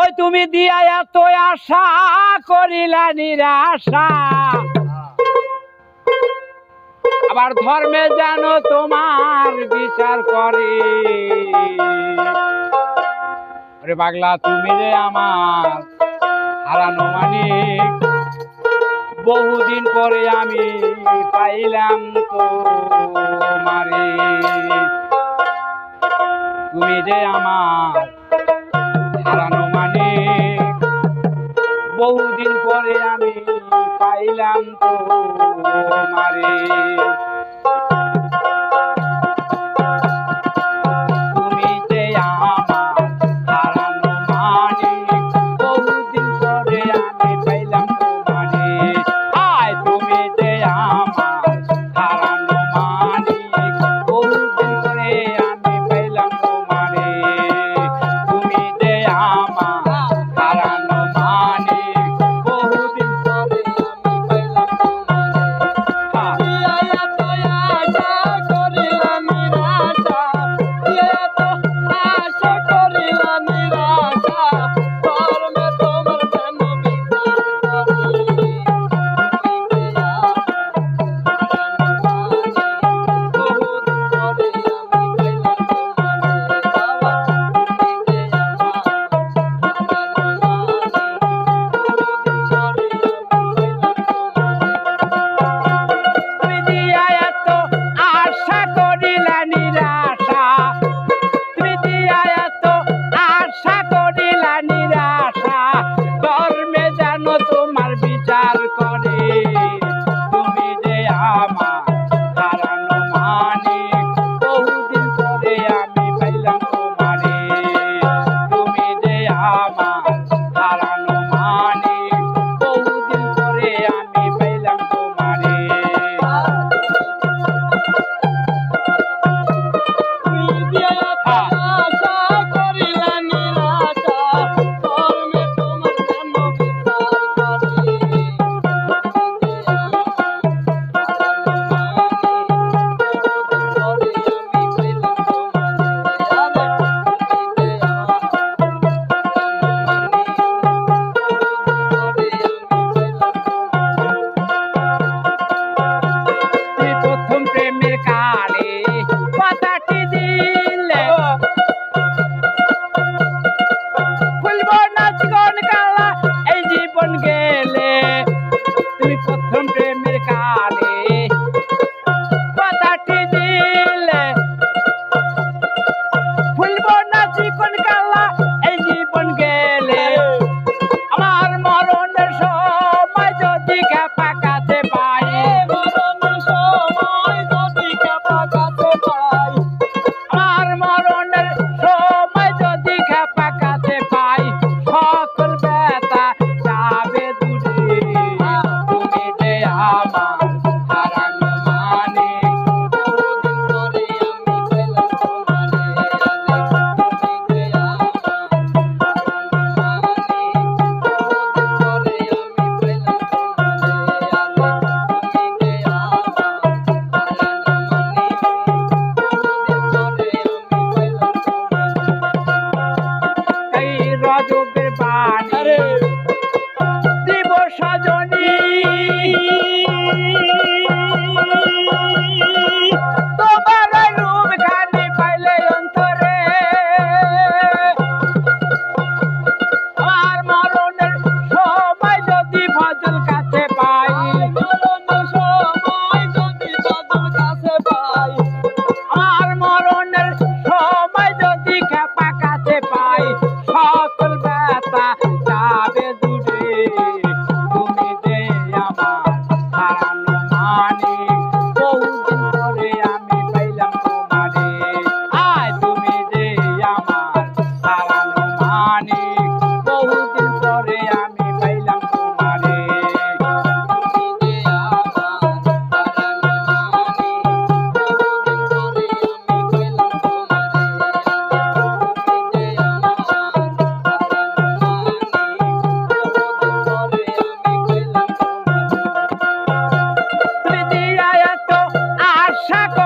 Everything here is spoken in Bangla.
ওই তুমি দিয়া এত আশা করিলা নিরাশা। আবার ধর্মে জানো তোমার বিচার করে। ওরে পাগলা, তুমি রে আমার হারানো মানিক, বহুদিন পরে আমি পাইলাম তো মারে তুমি যে আমার হারানো বহুদিন পরে আমি পাইলাম তো মারে জীবন গেলে? তুমি প্রথম প্রেমের কালে কথাটি দিলে। ভুলব না জীবন কাল saco.